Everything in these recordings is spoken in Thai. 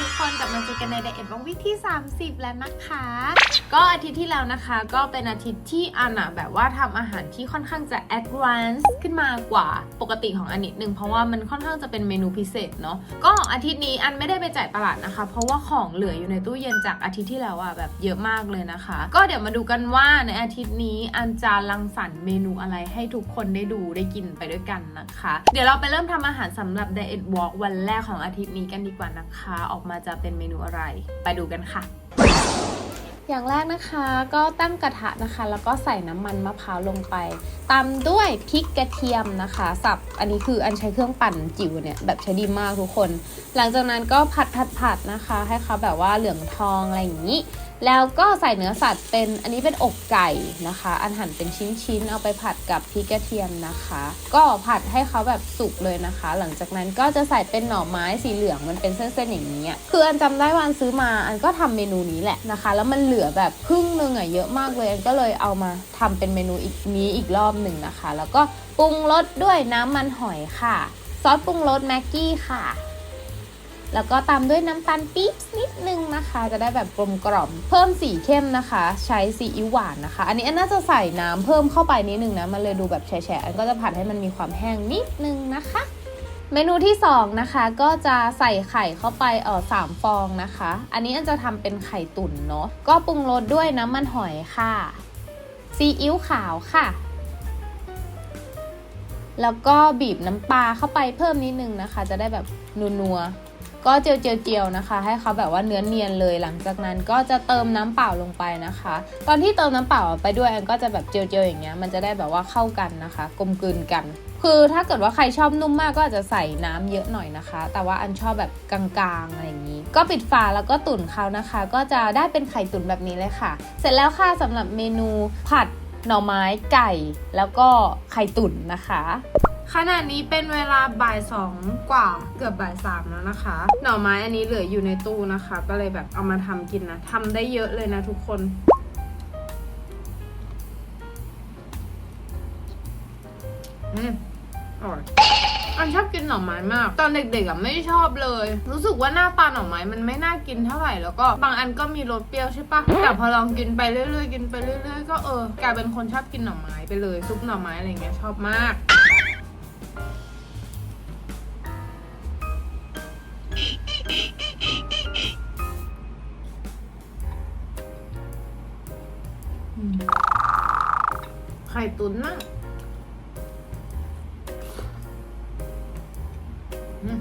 ทุกคนกลับมาเจอกันใน Diet Walk Week ที่ 30 แล้วนะคะ ก็อาทิตย์ที่แล้วนะคะ ก็เป็นอาทิตย์ที่อันอะแบบว่าทำอาหารที่ค่อนข้างจะ advanced ขึ้นมากว่าปกติของอันนิดนึงเพราะว่ามันค่อนข้างจะเป็นเมนูพิเศษเนาะก็อาทิตย์นี้อันไม่ได้ไปจ่ายตลาดนะคะ เพราะว่าของเหลืออยู่ในตู้เย็นจากอาทิตย์ที่แล้วอะแบบเยอะมากเลยนะคะ ก็เดี๋ยวมาดูกันว่าในอาทิตย์นี้อันจะรังสรรค์เมนูอะไรให้ทุกคนได้ดูได้กินไปด้วยกันนะคะ เดี๋ยวเราไปเริ่มทำอาหารสำหรับ Diet Walk วันแรกของอาทิตย์นี้กันดีกว่านะคะออกมาจะเป็นเมนูอะไร ไปดูกันค่ะ อย่างแรกนะคะก็ตั้งกระทะนะคะ แล้วก็ใส่น้ำมันมะพร้าวลงไปตามด้วยพริกกระเทียมนะคะ สับอันนี้คืออันใช้เครื่องปั่นจิ๋วเนี่ยแบบใช้ดีมากทุกคน หลังจากนั้นก็ผัดผัดผัดนะคะ ให้เขาแบบว่าเหลืองทองอะไรอย่างนี้ แล้วก็ใส่เนื้อสัตว์เป็นอันนี้เป็นอกไก่นะคะ อันหั่นเป็นชิ้นๆ เอาไปผัดกับพริกกระเทียมนะคะ ก็ผัดให้เขาแบบสุกเลยนะคะ หลังจากนั้นก็จะใส่เป็นหน่อไม้สีเหลืองมันเป็นเส้นๆอย่างนี้คืออันจำได้วันซื้อมาอันก็ทำเมนูนี้แหละนะคะ แล้วมันเหลือแบบครึ่งหนึงอะเยอะมากเลยอันก็เลยเอามาทำเป็นเมนูอีกนี้อีกรอบหนึ่งนะคะ แล้วก็ปรุงรสด้วยน้ำมันหอยค่ะ ซอสปรุงรสแม็กกี้ค่ะ แล้วก็ตามด้วยน้ำตาลปี๊บนิดนึงนะคะ จะได้แบบกลมกล่อม เพิ่มสีเข้มนะคะ ใช้ซีอิ๊วหวานนะคะ อันนี้อันน่าจะใส่น้ำเพิ่มเข้าไปนิดนึงนะ มันเลยดูแบบแฉะๆอันก็จะผัดให้มันมีความแห้งนิดนึงนะคะ เมนูที่สองนะคะ ก็จะใส่ไข่เข้าไปเออสามฟองนะคะ อันนี้อันจะทำเป็นไข่ตุ๋นเนาะ ก็ปรุงรสด้วยน้ำมันหอยค่ะซีอิ๊วขาวค่ะแล้วก็บีบน้ำปลาเข้าไปเพิ่มนิดนึงนะคะ จะได้แบบนัวๆ ก็เจียวเจียวเจียวๆนะคะ ให้เขาแบบว่าเนื้อเนียนเลยหลังจากนั้นก็จะเติมน้ำเปล่าลงไปนะคะ ตอนที่เติมน้ำเปล่าไปด้วยอันก็จะแบบเจียวเจียวๆอย่างเงี้ยมันจะได้แบบว่าเข้ากันนะคะ กลมกลืนกัน คือถ้าเกิดว่าใครชอบนุ่มมากก็อาจจะใส่น้ำเยอะหน่อยนะคะ แต่ว่าอันชอบแบบกลางๆอะไรอย่างนี้ ก็ปิดฝาแล้วก็ตุ๋นเขานะคะ ก็จะได้เป็นไข่ตุ๋นแบบนี้เลยค่ะ เสร็จแล้วค่ะสำหรับเมนูผัดหน่อไม้ไก่ แล้วก็ไข่ตุ๋นนะคะ ขณะนี้เป็นเวลาบ่ายสองกว่าเกือบบ่ายสามแล้วนะคะ หน่อไม้อันนี้เหลืออยู่ในตู้นะคะ ก็เลยแบบเอามาทำกินนะทำได้เยอะเลยนะทุกคนอืมอร่อยอันชอบกินหน่อไม้มาก ตอนเด็กๆอะไม่ชอบเลย รู้สึกว่าหน้าตาหน่อไม้มันไม่น่ากินเท่าไหร่แล้วก็บางอันก็มีรสเปรี้ยวใช่ปะแต่พอลองกินไปเรื่อยๆกินไปเรื่อยๆก็เออกลายเป็นคนชอบกินหน่อไม้ไปเลยซุปหน่อไม้อะไรเงี้ยชอบมาก ไข่ตุ๋นมากอืม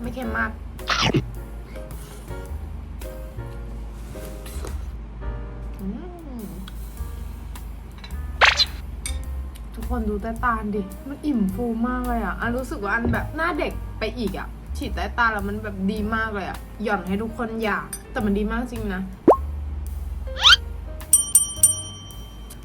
ไม่เค็มมาก ทุกคนดูใต้ตาดิ มันอิ่มฟูมากเลยอะอันรู้สึกว่าอันแบบหน้าเด็กไปอีกอะ ฉีดใต้ตาแล้วมันแบบดีมากเลยอะ หย่อนให้ทุกคนอยาก แต่มันดีมากจริงนะ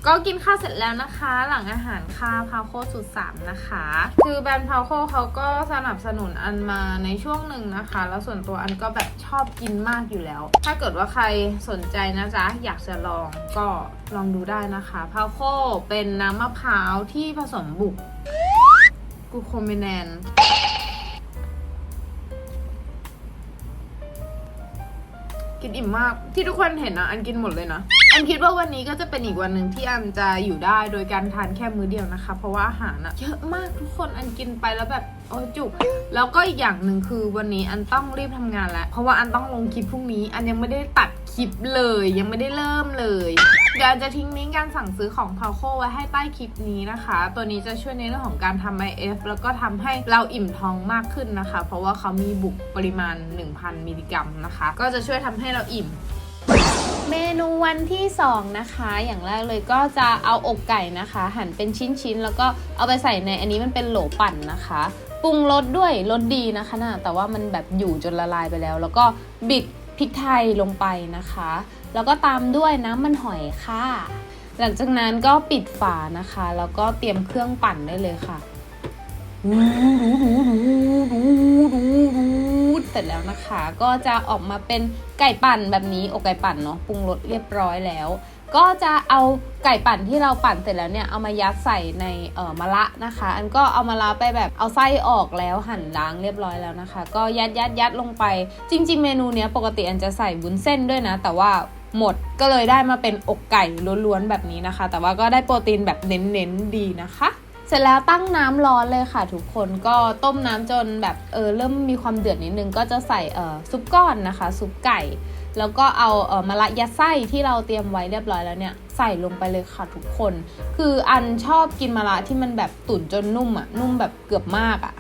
ก็กินข้าวเสร็จแล้วนะคะ หลังอาหารค่าพาวโคสุดสามนะคะ คือแบรนด์พาวโคเขาก็สนับสนุนอันมาในช่วงหนึ่งนะคะ แล้วส่วนตัวอันก็แบบชอบกินมากอยู่แล้ว ถ้าเกิดว่าใครสนใจนะจ๊ะ อยากจะลองก็ลองดูได้นะคะพาวโคเป็นน้ำมะพร้าวที่ผสมบุกกูโคเมแนน กินอิ่มมากที่ทุกคนเห็นนะอันกินหมดเลยนะ อันคิดว่าวันนี้ก็จะเป็นอีกวันหนึ่งที่อันจะอยู่ได้โดยการทานแค่มื้อเดียวนะคะ เพราะว่าอาหารอะเยอะมากทุกคนอันกินไปแล้วแบบโอ้จุกแล้วก็อีกอย่างหนึ่งคือวันนี้อันต้องรีบทำงานแล้วเพราะว่าอันต้องลงคลิปพรุ่งนี้ อันยังไม่ได้ตัด คลิปเลยยังไม่ได้เริ่มเลย เดี๋ยวจะทิ้งลิงก์การสั่งซื้อของพาวโคไว้ให้ใต้คลิปนี้นะคะ ตัวนี้จะช่วยในเรื่องของการทำ IF แล้วก็ทำให้เราอิ่มท้องมากขึ้นนะคะ เพราะว่าเขามีบุกปริมาณ 1,000 มิลลิกรัมนะคะ ก็จะช่วยทำให้เราอิ่มเมนูวันที่ 2 นะคะ อย่างแรกเลยก็จะเอาอกไก่นะคะ หั่นเป็นชิ้นๆ แล้วก็เอาไปใส่ในอันนี้มันเป็นโหลปั่นนะคะปรุงรสด้วยรสดีนะคะนะแต่ว่ามันแบบอยู่จนละลายไปแล้ว แล้วก็บิด พริกไทยลงไปนะคะ แล้วก็ตามด้วยน้ำมันหอยค่ะ หลังจากนั้นก็ปิดฝานะคะ แล้วก็เตรียมเครื่องปั่นได้เลยค่ะเสร็จแล้วนะคะ ก็จะออกมาเป็นไก่ปั่นแบบนี้อกไก่ปั่นเนาะปรุงรสเรียบร้อยแล้ว ก็จะเอาไก่ปั่นที่เราปั่นเสร็จแล้วเนี่ยเอามายัดใส่ในเอ่อมะระนะคะ อันก็เอามะระไปแบบเอาไส้ออกแล้วหั่นล้างเรียบร้อยแล้วนะคะ ก็ยัดยัดยัดลงไป จริง ๆ เมนูเนี้ยปกติอันจะใส่บุ้นเส้นด้วยนะ แต่ว่าหมดก็เลยได้มาเป็นอกไก่ล้วนๆแบบนี้นะคะ แต่ว่าก็ได้โปรตีนแบบเน้นๆดีนะคะเสร็จแล้วตั้งน้ำร้อนเลยค่ะทุกคนก็ต้มน้ำจนแบบเออเริ่มมีความเดือดนิดนึงก็จะใส่เออซุปก้อนนะคะ ซุปไก่ แล้วก็เอาเออมะระยัดไส้ที่เราเตรียมไว้เรียบร้อยแล้วเนี่ยใส่ลงไปเลยค่ะทุกคน คืออันชอบกินมะระที่มันแบบตุ๋นจนนุ่มอะนุ่มแบบเกือบมากอะ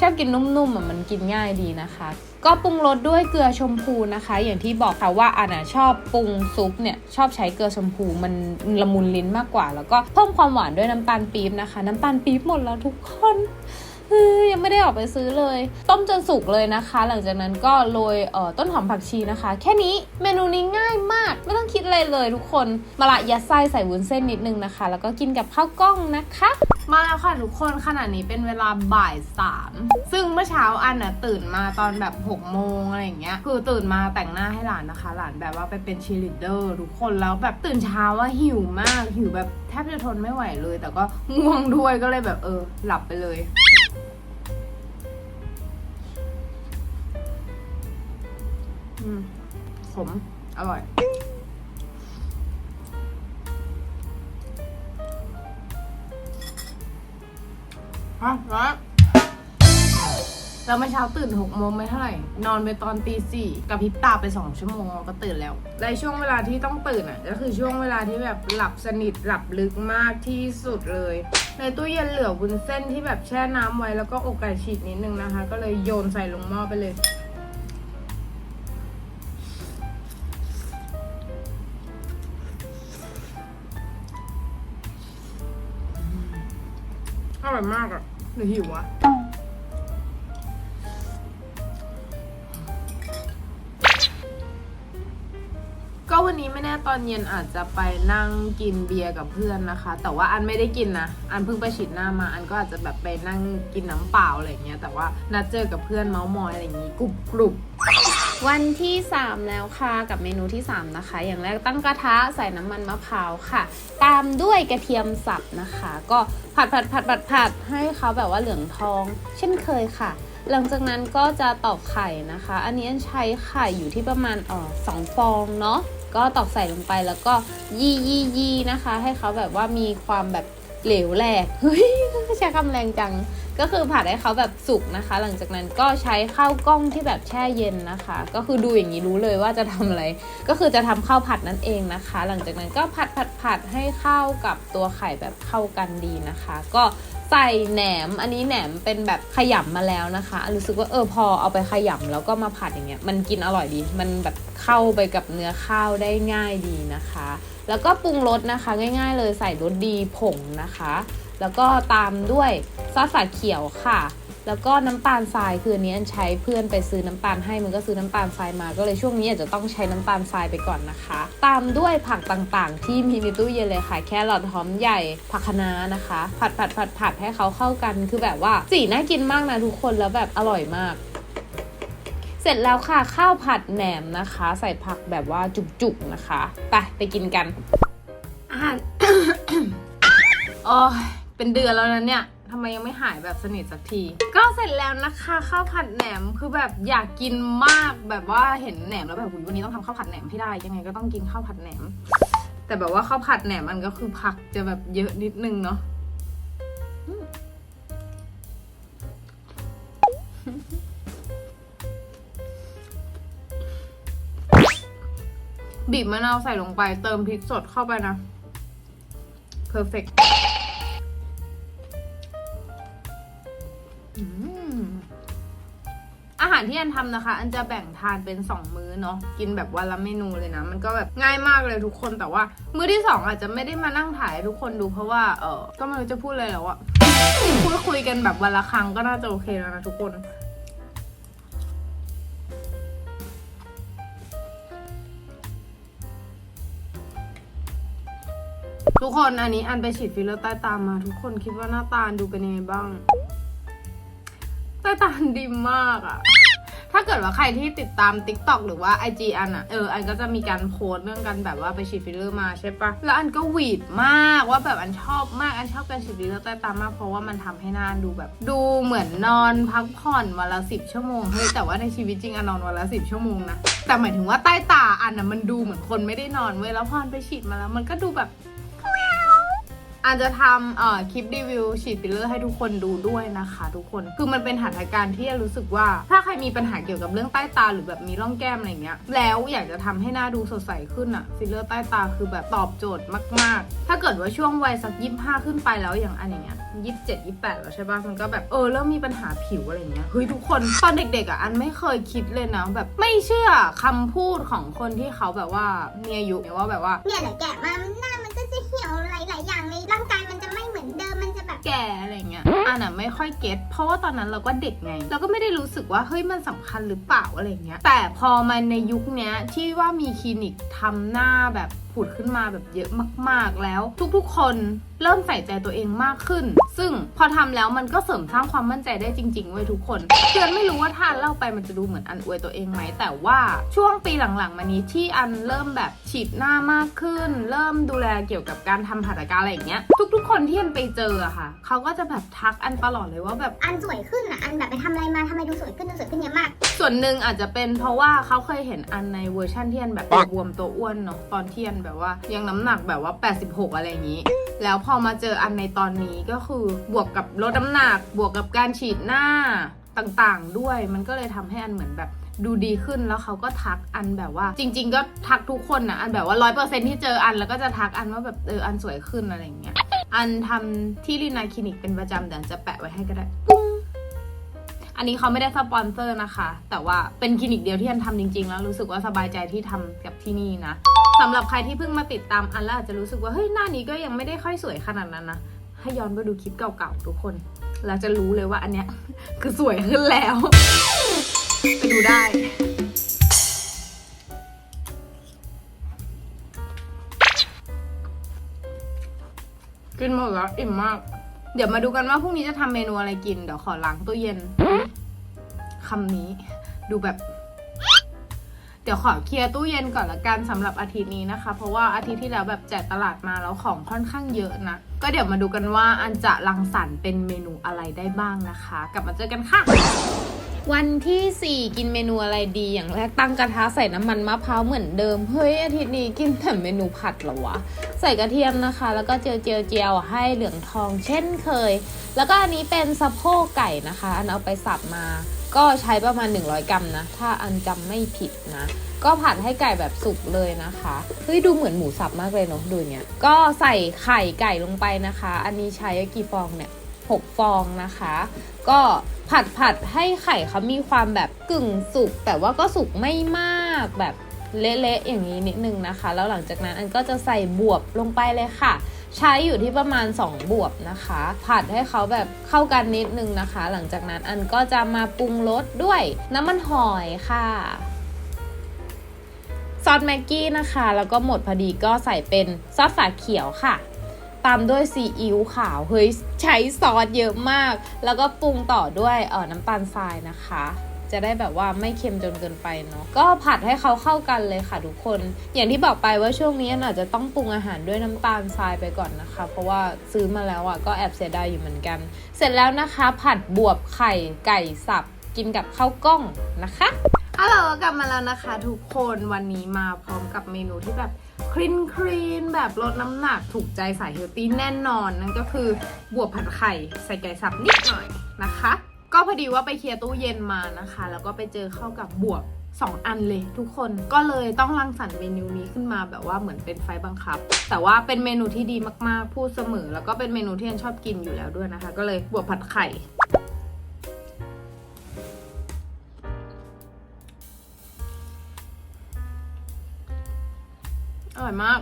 ชอบกินนุ่มๆอะมันกินง่ายดีนะคะ ก็ปรุงรสด้วยเกลือชมพูนะคะ อย่างที่บอกค่ะว่าอันน่ะชอบปรุงซุปเนี่ยชอบใช้เกลือชมพูมันละมุนลิ้นมากกว่า แล้วก็เพิ่มความหวานด้วยน้ำตาลปี๊บนะคะ น้ำตาลปี๊บหมดแล้วทุกคน ยังไม่ได้ออกไปซื้อเลย ต้มจนสุกเลยนะคะ หลังจากนั้นก็โรยเอ่อต้นหอมผักชีนะคะ แค่นี้เมนูนี้ง่ายมาก ไม่ต้องคิดอะไรเลยทุกคนมาละยัดไส้ใส่วุ้นเส้นนิดนึงนะคะ แล้วก็กินกับข้าวกล้องนะคะ มาแล้วค่ะทุกคนขณะนี้เป็นเวลาบ่ายสามซึ่งเมื่อเช้าอันน่ะตื่นมาตอนแบบ6กโมงอะไรอย่างเงี้ยคือตื่นมาแต่งหน้าให้หลานนะคะ หลานแบบว่าไปเป็นชีลิเดอร์ทุกคนแล้วแบบตื่นเช้าว่าหิวมากหิวแบบแทบจะทนไม่ไหวเลย แต่ก็ง่วงด้วยก็เลยแบบเออ หลับไปเลย ขม อร่อย ฮะแล้วแล้วเมื่อเช้าตื่นหกโมงไม่เท่าไหร่ นอนไปตอนตีสี่กับพริบตาไปสองชั่วโมงก็ตื่นแล้วในช่วงเวลาที่ต้องตื่นอะ ก็คือช่วงเวลาที่แบบหลับสนิทหลับลึกมากที่สุดเลย ในตู้เย็นเหลือวุ้นเส้นที่แบบแช่น้ำไว้แล้วก็อกไก่ฉีกนิดนึงนะคะ ก็เลยโยนใส่ลงหม้อไปเลย อร่อยมากอะหรือหิวอะก็วันนี้ไม่แน่ตอนเย็นอาจจะไปนั่งกินเบียร์กับเพื่อนนะคะ แต่ว่าอันไม่ได้กินนะ อันเพิ่งไปฉีดหน้ามา อันก็อาจจะแบบไปนั่งกินน้ำเปล่าอะไรเงี้ย แต่ว่านัดเจอกับเพื่อนเมาส์มอยอะไรอย่างงี้กรุบกรุบ วันที่ 3 แล้วค่ะกับเมนูที่ 3 นะคะ อย่างแรกตั้งกระทะใส่น้ำมันมะพร้าวค่ะ ตามด้วยกระเทียมสับนะคะ ก็ผัดผัดผัดผัดผัดให้เขาแบบว่าเหลืองทอง เช่นเคยค่ะ หลังจากนั้นก็จะตอกไข่นะคะ อันนี้ใช้ไข่อยู่ที่ประมาณออสองฟองเนาะก็ตอกใส่ลงไปแล้วก็ยี่ยี่ยี่นะคะ ให้เขาแบบว่ามีความแบบ เหลวแหลกเฮ้ยใช้คำแรงจัง ก็คือผัดให้เขาแบบสุกนะคะ หลังจากนั้นก็ใช้ข้าวกล้องที่แบบแช่เย็นนะคะ ก็คือดูอย่างนี้รู้เลยว่าจะทำอะไร ก็คือจะทำข้าวผัดนั่นเองนะคะ หลังจากนั้นก็ผัดผัดผัดให้ข้าวกับตัวไข่แบบเข้ากันดีนะคะ ก็ใส่แหนม อันนี้แหนมเป็นแบบขยำมาแล้วนะคะ รู้สึกว่าเออพอเอาไปขยำแล้วก็มาผัดอย่างเงี้ย มันกินอร่อยดี มันแบบเข้าไปกับเนื้อข้าวได้ง่ายดีนะคะ แล้วก็ปรุงรสนะคะ ง่ายๆ เลยใส่รสดีผงนะคะ แล้วก็ตามด้วยซอสฝาเขียวค่ะ แล้วก็น้ำตาลทรายคืออันนี้อันใช้เพื่อนไปซื้อน้ำตาลให้มันก็ซื้อน้ำตาลทรายมา ก็เลยช่วงนี้อาจจะต้องใช้น้ำตาลทรายไปก่อนนะคะ ตามด้วยผักต่างๆ ที่มีในตู้เย็นเลยค่ะ แครอทหอมใหญ่ผักคะน้านะคะ ผัดผัดผัดผัดให้เขาเข้ากันคือแบบว่าสีน่ากินมากนะทุกคนแล้วแบบอร่อยมาก เสร็จแล้วค่ะข้าวผัดแหนมนะคะ ใส่ผักแบบว่าจุกๆนะคะไปไปกินกันอาหารโอ้ยเป็นเดือนแล้วนะเนี่ยทำไมยังไม่หายแบบสนิทสักที ก็เสร็จแล้วนะคะข้าวผัดแหนมคือแบบอยากกินมากแบบว่าเห็นแหนมแล้วแบบอุ๊ยวันนี้ต้องทำข้าวผัดแหนมให้ได้ยังไงก็ต้องกินข้าวผัดแหนม แต่แบบว่าข้าวผัดแหนมมันก็คือผักจะแบบเยอะนิดนึงเนาะ บีบมะนาวใส่ลงไป เติมพริกสดเข้าไปนะ perfect อืมอาหารที่อันทำนะคะ อันจะแบ่งทานเป็น 2 มื้อเนาะกินแบบวันละเมนูเลยนะ มันก็แบบง่ายมากเลยทุกคนแต่ว่า มื้อที่ 2 อาจจะไม่ได้มานั่งถ่ายทุกคนดูเพราะว่าเออก็ไม่รู้จะพูดเลยแล้วอะพูดคุยกันแบบวันละครั้งก็น่าจะโอเคแล้วนะทุกคน ทุกคนอันนี้อันไปฉีดฟิลเลอร์ใต้ตามา ทุกคนคิดว่าหน้าตาดูเป็นยังไงบ้าง ใต้ตาดีมากอะถ้าเกิดว่าใครที่ติดตาม Tik t o อกหรือว่า IG อันอะเอออันก็จะมีการโพสเรื่องกันแบบว่าไปฉีดฟิลเลอร์มาใช่ปะแล้วอันก็หวีดมากว่าแบบอันชอบมากอันชอบการฉีดฟิลเลอร์ใต้ตามากเพราะว่ามันทำให้หน้าดูแบบ ดูเหมือนนอนพักผ่อนวันละสิบชั่วโมงเฮ้ยแต่ว่าในชีวิตจริงอันนอนวันละสิบชั่วโมงนะแต่หมายถึงว่าใต้ตาอันอะมันดูเหมือนคนไม่ได้นอนเว้ยแล้วพอนไปฉีดมาแล้ว มันก็ดูแบบ อาจจะทำเอ่อคลิปรีวิวฉีดฟิลเลอร์ให้ทุกคนดูด้วยนะคะ ทุกคนคือมันเป็นหัตถการที่รู้สึกว่า ถ้าใครมีปัญหาเกี่ยวกับเรื่องใต้ตาหรือแบบมีร่องแก้มอะไรเงี้ยแล้วอยากจะทำให้หน้าดูสดใสขึ้นอะฟิลเลอร์ใต้ตาคือแบบตอบโจทย์มาก ๆ ถ้าเกิดว่าช่วงวัยสักยี่ห้าขึ้นไปแล้วอย่างอันอย่างเงี้ยยี่สิบเจ็ดยี่แปดแล้วใช่ป่ะมันก็แบบเออเริ่มมีปัญหาผิวอะไรเงี้ยเฮ้ยทุกคนตอนเด็กๆอะอันไม่เคยคิดเลยนะแบบไม่เชื่อคำพูดของคนที่เขาแบบว่ามีอายุว่าแบบว่า เนี่ยเดี๋ยวแกะมาหน้ามันก็ จะเหี่ยวหลายๆอย่างในร่างกายมันจะไม่เหมือนเดิมมันจะแบบ แก่อะไรเงี้ยอันอะไม่ค่อยเก็ตเพราะว่าตอนนั้นเราก็เด็กไง เราก็ไม่ได้รู้สึกว่าเฮ้ยมันสำคัญหรือเปล่าอะไรเงี้ยแต่พอมาในยุคเนี้ยที่ว่ามีคลินิกทำหน้าแบบผุดขึ้นมาแบบเยอะมาก ๆ แล้ว ทุกๆ คนเริ่มใส่ใจตัวเองมากขึ้น ซึ่งพอทำแล้วมันก็เสริมสร้างความมั่นใจได้จริงๆเว้ยทุกคนเพื่อนไม่รู้ว่าถ้าเล่าไปมันจะดูเหมือนอันอวยตัวเองไหม แต่ว่าช่วงปีหลังๆ มานี้ที่อันเริ่มแบบฉีดหน้ามากขึ้น เริ่มดูแลเกี่ยวกับการทำหัตถการอะไรอย่างเงี้ย ทุกๆ คนที่อันไปเจออะค่ะ เขาก็จะแบบทักอันตลอดเลยว่าแบบอันสวยขึ้นอะอันแบบไปทำอะไรมาทำไมดูสวยขึ้นดูสวยขึ้นเยอะมาก ส่วนหนึ่งอาจจะเป็นเพราะว่าเขาเคยเห็นอันในเวอร์ชั่นที่อันแบบบวมตัวอ้วนเนาะตอนที่อันแบบว่ายังน้ำหนักแบบว่า 86 อะไรอย่างนี้ แล้วพอมาเจออันในตอนนี้ก็คือบวกกับลดน้ำหนัก บวกกับการฉีดหน้าต่างๆด้วย มันก็เลยทำให้อันเหมือนแบบดูดีขึ้นแล้วเขาก็ทักอันแบบว่า จริง ๆ ก็ทักทุกคนนะอันแบบว่าร้อยเปอร์เซ็นที่เจออันแล้วก็จะทักอันว่าแบบเอออันสวยขึ้นอะไรอย่างเงี้ยอันทำที่ลีนาคลินิกเป็นประจำเดี๋ยวจะแปะไว้ให้ก็ได้ปุ้ง อันนี้เขาไม่ได้สปอนเซอร์นะคะ แต่ว่าเป็นคลินิกเดียวที่อันทำจริง ๆ แล้วรู้สึกว่าสบายใจที่ทำกับที่นี่นะสำหรับใครที่เพิ่งมาติดตามอันแล้วอาจจะรู้สึกว่าเฮ้ยหน้านี้ก็ยังไม่ได้ค่อยสวยขนาดนั้นนะให้ย้อนไปดูคลิปเก่าๆทุกคนแล้วจะรู้เลยว่าอันเนี้ยคือสวยขึ้นแล้ว ไปดูได้กินหมดแล้วอิ่มมาก เดี๋ยวมาดูกันว่าพรุ่งนี้จะทำเมนูอะไรกิน เดี๋ยวขอล้างตู้เย็นคำนี้ ดูแบบ เดี๋ยวขอเคลียร์ตู้เย็นก่อนละกันสำหรับอาทิตย์นี้นะคะ เพราะว่าอาทิตย์ที่แล้วแบบแจกตลาดมาแล้วของค่อนข้างเยอะนะ ก็เดี๋ยวมาดูกันว่าอันจะรังสรรค์เป็นเมนูอะไรได้บ้างนะคะ กลับมาเจอกันค่ะ วันที่ 4 กินเมนูอะไรดีอย่างแรกตั้งกระทะใส่น้ำมันมะพร้าวเหมือนเดิม เฮ้ย อาทิตย์นี้กินแต่เมนูผัดเหรอวะ ใส่กระเทียมนะคะ แล้วก็เจียวเจียวเจียวให้เหลืองทองเช่นเคย แล้วก็อันนี้เป็นสะโพกไก่นะคะ อันเอาไปสับมา ก็ใช้ประมาณ 100 กรัมนะ ถ้าอันจำไม่ผิดนะ ก็ผัดให้ไก่แบบสุกเลยนะคะ เฮ้ยดูเหมือนหมูสับมากเลยเนาะดูเนี่ย ก็ใส่ไข่ไก่ลงไปนะคะ อันนี้ใช้กี่ฟองเนี่ย 6 ฟองนะคะ ก็ผัดผัดให้ไข่เขามีความแบบกึ่งสุก แต่ว่าก็สุกไม่มากแบบเละๆอย่างนี้นิดนึงนะคะ แล้วหลังจากนั้นอันก็จะใส่บวบลงไปเลยค่ะ ใช้อยู่ที่ประมาณ 2 บวบนะคะ ผัดให้เขาแบบเข้ากันนิดนึงนะคะ หลังจากนั้นอันก็จะมาปรุงรสด้วยน้ำมันหอยค่ะซอสแม็กกี้นะคะ แล้วก็หมดพอดีก็ใส่เป็นซอสฝาเขียวค่ะ ตามด้วยซีอิ๊วขาวเฮ้ยใช้ซอสเยอะมาก แล้วก็ปรุงต่อด้วยเออน้ำตาลทรายนะคะจะได้แบบว่าไม่เค็มจนเกินไปเนาะก็ผัดให้เขาเข้ากันเลยค่ะทุกคน อย่างที่บอกไปว่าช่วงนี้อาจจะต้องปรุงอาหารด้วยน้ำตาลทรายไปก่อนนะคะ เพราะว่าซื้อมาแล้วอะก็แอบเสียดายอยู่เหมือนกัน เสร็จแล้วนะคะ ผัดบวบไข่ไก่สับ กินกับข้าวกล้องนะคะฮัลโหลกลับมาแล้วนะคะ ทุกคนวันนี้มาพร้อมกับเมนูที่แบบ คลีนคลีนแบบลดน้ำหนักถูกใจสายเฮลตี้แน่นอน นั่นก็คือบวบผัดไข่ใส่ไก่สับนิดหน่อยนะคะ ก็พอดีว่าไปเคลียร์ตู้เย็นมานะคะ แล้วก็ไปเจอเข้ากับบวบ2 อันเลยทุกคนก็เลยต้องรังสรรค์เมนูนี้ขึ้นมาแบบว่าเหมือนเป็นไฟบังคับ แต่ว่าเป็นเมนูที่ดีมากๆพูดเสมอ แล้วก็เป็นเมนูที่ฉันชอบกินอยู่แล้วด้วยนะคะ ก็เลยบวบผัดไข่่อยมาก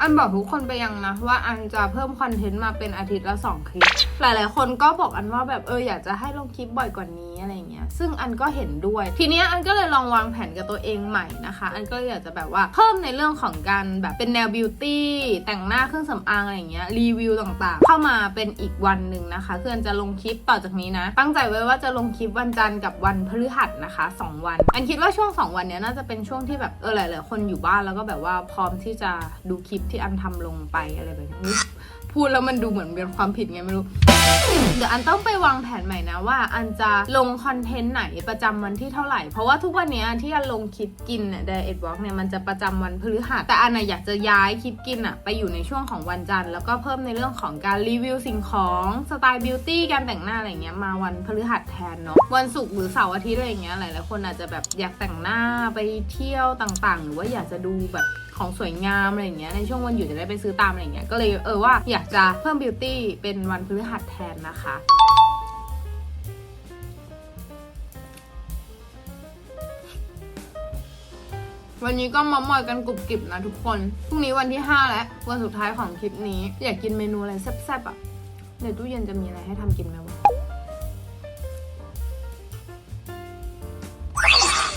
อันบอกทุกคนไปยังนะ ว่าอันจะเพิ่มคอนเทนต์มาเป็นอาทิตย์ละสองคลิป หลายๆ คนก็บอกอันว่าแบบเอออยากจะให้ลงคลิปบ่อยกว่านี้อะไรเงี้ยซึ่งอันก็เห็นด้วย ทีเนี้ยอันก็เลยลองวางแผนกับตัวเองใหม่นะคะ อันก็อยากจะแบบว่าเพิ่มในเรื่องของการแบบเป็นแนวบิวตี้แต่งหน้าเครื่องสำอางอะไรเงี้ยรีวิวต่างๆ เข้ามาเป็นอีกวันหนึ่งนะคะคืออันจะลงคลิปต่อจากนี้นะ ตั้งใจไว้ว่าจะลงคลิปวันจันทร์กับวันพฤหัสนะคะสองวัน อันคิดว่าช่วงสองวันเนี้ยน่าจะเป็นช่วงที่แบบเออหลายๆคนอยู่บ้านแล้วก็แบบว่าพร้อมที่จะดูคลิปที่อันทำลงไปอะไรแบบนี้ พูดแล้วมันดูเหมือนเป็นความผิดไงไม่รู้ เดี๋ยวอันต้องไปวางแผนใหม่นะว่า อันจะลงคอนเทนต์ไหนประจำวันที่เท่าไหร่ เพราะว่าทุกวันนี้ที่อันลงคลิปกินเนี่ยไดเอทวอล์กเนี่ยมันจะประจำวันพฤหัสแต่อันน่ะอยากจะย้ายคลิปกินอะไปอยู่ในช่วงของวันจันทร์แล้วก็เพิ่มในเรื่องของการรีวิวสิ่งของสไตล์บิวตี้การแต่งหน้าอะไรเงี้ยมาวันพฤหัสแทนเนาะวันศุกร์หรือเสาร์อาทิตย์อะไรเงี้ยหลายๆคนอาจจะแบบอยากแต่งหน้าไปเที่ยวต่างๆ หรือว่าอยากจะดูแบบ ของสวยงามอะไรอย่างเงี้ยในช่วงวันหยุดจะได้ไปซื้อตามอะไรอย่างเงี้ยก็เลยเออว่าอยากจะเพิ่มบิวตี้เป็นวันพฤหัสแทนนะคะวันนี้ก็มามอยกันกรุบกริบนะทุกคน พรุ่งนี้วันที่ 5 แล้ว วันสุดท้ายของคลิปนี้ อยากกินเมนูอะไรแซ่บๆอะในตู้เย็นจะมีอะไรให้ทำกินไหมวะ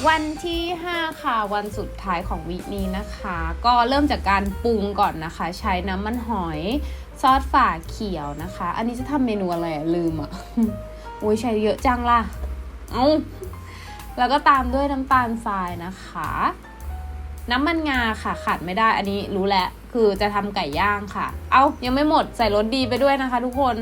วันที่ 5 ค่ะ วันสุดท้ายของวีคนี้นะคะ ก็เริ่มจากการปรุงก่อนนะคะ ใช้น้ำมันหอยซอสฝาเขียวนะคะ อันนี้จะทำเมนูอะไรลืมอะโอ้ยใช้เยอะจังล่ะ เอาแล้วก็ตามด้วยน้ำตาลทรายนะคะ น้ำมันงาค่ะขาดไม่ได้อันนี้รู้แล้วคือจะทำไก่ย่างค่ะ เอายังไม่หมดใส่รสดีไปด้วยนะคะ ทุกคน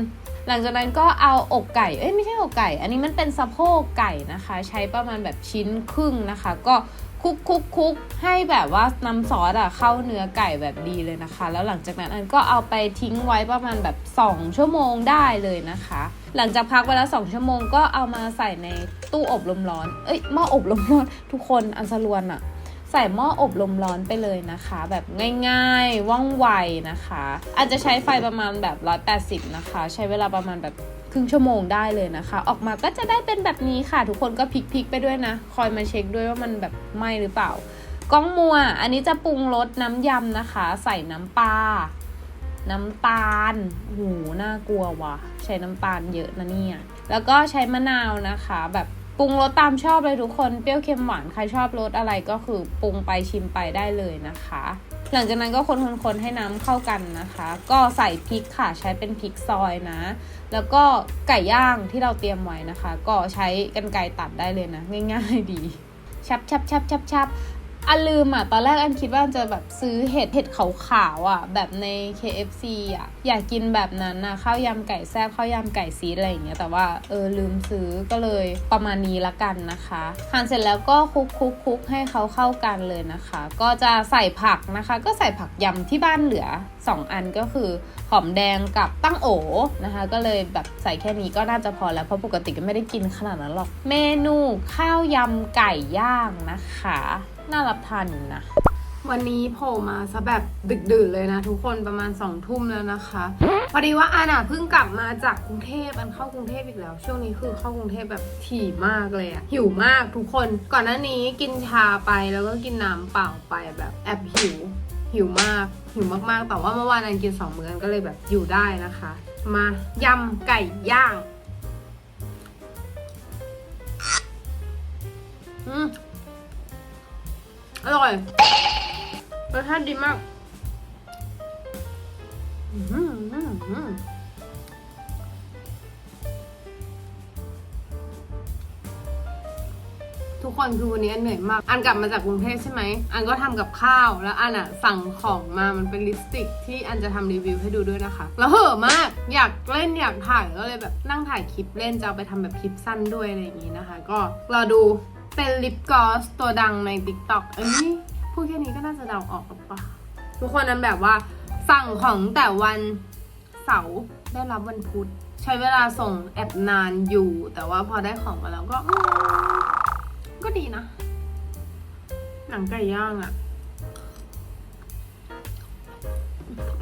หลังจากนั้นก็เอาอกไก่ เอ้ยไม่ใช่อกไก่ อันนี้มันเป็นสะโพกไก่นะคะ ใช้ประมาณแบบชิ้นครึ่งนะคะ ก็คุกคุกคุกให้แบบว่าน้ำซอสอะเข้าเนื้อไก่แบบดีเลยนะคะ แล้วหลังจากนั้นอันก็เอาไปทิ้งไว้ประมาณแบบ 2 ชั่วโมงได้เลยนะคะ หลังจากพักไว้แล้ว2ชั่วโมงก็เอามาใส่ในตู้อบลมร้อน เอ้ยหม้ออบลมร้อนทุกคนอันสรวนอะ ใส่หม้ออบลมร้อนไปเลยนะคะ แบบง่ายๆ ว่องไวนะคะ อาจจะใช้ไฟประมาณแบบ 180 นะคะ ใช้เวลาประมาณแบบครึ่งชั่วโมงได้เลยนะคะ ออกมาก็จะได้เป็นแบบนี้ค่ะ ทุกคนก็พลิกๆไปด้วยนะ คอยมาเช็คด้วยว่ามันแบบไหมหรือเปล่าก้องมัว อันนี้จะปรุงรสน้ำยำนะคะ ใส่น้ำปลา น้ำตาล หู น่ากลัวว่ะ ใช้น้ำตาลเยอะนะเนี่ย แล้วก็ใช้มะนาวนะคะ แบบ ปรุงรสตามชอบเลยทุกคน เปรี้ยวเค็มหวานใครชอบรสอะไรก็คือปรุงไปชิมไปได้เลยนะคะ หลังจากนั้นก็คนๆให้น้ำเข้ากันนะคะ ก็ใส่พริกค่ะใช้เป็นพริกซอยนะ แล้วก็ไก่ย่างที่เราเตรียมไว้นะคะ ก็ใช้กันไกรตัดได้เลยนะ ง่าย ๆ ดีชับชับชับชับชับ อันลืมอะ ตอนแรกอันคิดว่าจะแบบซื้อเห็ดเห็ดขาวๆอะ แบบใน KFC อะ อยากกินแบบนั้นนะข้าวยำไก่แซ่บข้าวยำไก่ซีดอะไรอย่างเงี้ยแต่ว่าเออลืมซื้อก็เลยประมาณนี้ละกันนะคะหั่นเสร็จแล้วก็คลุกคลุกคลุกให้เขาเข้ากันเลยนะคะ ก็จะใส่ผักนะคะ ก็ใส่ผักยำที่บ้านเหลือ 2 อันก็คือหอมแดงกับตั้งโอนะคะ ก็เลยแบบใส่แค่นี้ก็น่าจะพอแล้วเพราะปกติก็ไม่ได้กินขนาดนั้นหรอก เมนูข้าวยำไก่ย่างนะคะ น่ารับทานอยู่นะ วันนี้โผล่มาซะแบบดึกดื่นเลยนะ ทุกคนประมาณสองทุ่มแล้วนะคะ พอดีว่าอาน่ะเพิ่งกลับมาจากกรุงเทพอันเข้ากรุงเทพอีกแล้ว ช่วงนี้คือเข้ากรุงเทพแบบถี่มากเลยอะหิวมากทุกคน ก่อนหน้านี้กินชาไปแล้วก็กินน้ำเปล่าไปแบบแอบหิว หิวมาก หิวมากๆ แต่ว่าเมื่อวานอันกินสองมื้อนก็เลยแบบอยู่ได้นะคะ มายำไก่ย่าง อืม อร่อยรสชาติดีมากทุกคนคือวันนี้อันเหนื่อยมาก อันกลับมาจากกรุงเทพใช่ไหม อันก็ทำกับข้าวแล้วอันอะสั่งของมา มันเป็นลิปสติก ที่อันจะทำรีวิวให้ดูด้วยนะคะ แล้วเห่อมาก อยากเล่นอยากถ่ายก็เลยแบบนั่งถ่ายคลิปเล่นจะเอาไปทำแบบคลิปสั้นด้วยอะไรอย่างนี้นะคะ ก็รอดู เป็นลิปกลอสตัวดังใน TikTok เอ้ยพูดแค่นี้ก็น่าจะเดาออกหรือเปล่าทุกคนนั้นแบบว่าสั่งของแต่วันเสาร์ได้รับวันพุธ ใช้เวลาส่งแอบนานอยู่ แต่ว่าพอได้ของมาแล้วก็ ก็ดีนะ หนังไก่ย่างอะ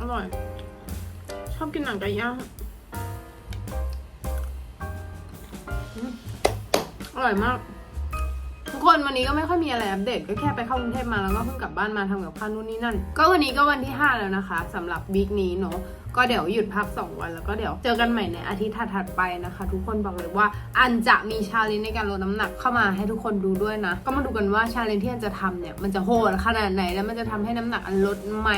อร่อย ชอบกินหนังไก่ย่างออร่อยมาก ทุกคนวันนี้ก็ไม่ค่อยมีอะไรอัปเดตก็แค่ไปเข้ากรุงเทพมาแล้วก็เพิ่งกลับบ้านมาทำกับข้าวนู่นนี่นั่น ก็วันนี้ก็วันที่ 5 แล้วนะคะสำหรับวีคนี้เนาะก็เดี๋ยวหยุดพัก 2 วันแล้วก็เดี๋ยวเจอกันใหม่ในอาทิตย์ถัดๆไปนะคะ ทุกคนบอกเลยว่าอันจะมีชาเลนจ์ในการลดน้ำหนักเข้ามาให้ทุกคนดูด้วยนะ ก็มาดูกันว่าชาเลนจ์ที่อันจะทำเนี่ยมันจะโหดขนาดไหนแล้วมันจะทำให้น้ำหนักอันลดไหม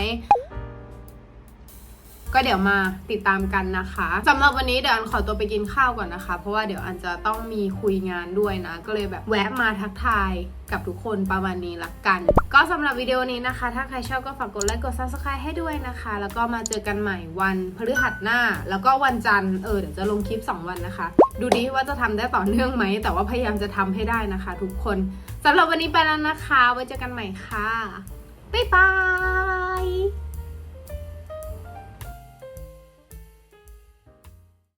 ก็เดี๋ยวมาติดตามกันนะคะสำหรับวันนี้เดี๋ยวอันขอตัวไปกินข้าวก่อนนะคะ เพราะว่าเดี๋ยวอันจะต้องมีคุยงานด้วยนะ ก็เลยแบบแวะมาทักทายกับทุกคนประมาณนี้ละกัน ก็สำหรับวิดีโอนี้นะคะ ถ้าใครชอบก็ฝากกดไลค์กด subscribe ให้ด้วยนะคะ แล้วก็มาเจอกันใหม่วันพฤหัสหน้า แล้วก็วันจันทร์เออเดี๋ยวจะลงคลิป 2 วันนะคะ ดูดิว่าจะทำได้ต่อเนื่องไหม แต่ว่าพยายามจะทำให้ได้นะคะ ทุกคนสำหรับวันนี้ไปแล้วนะคะ ไว้เจอกันใหม่ค่ะบ๊ายบาย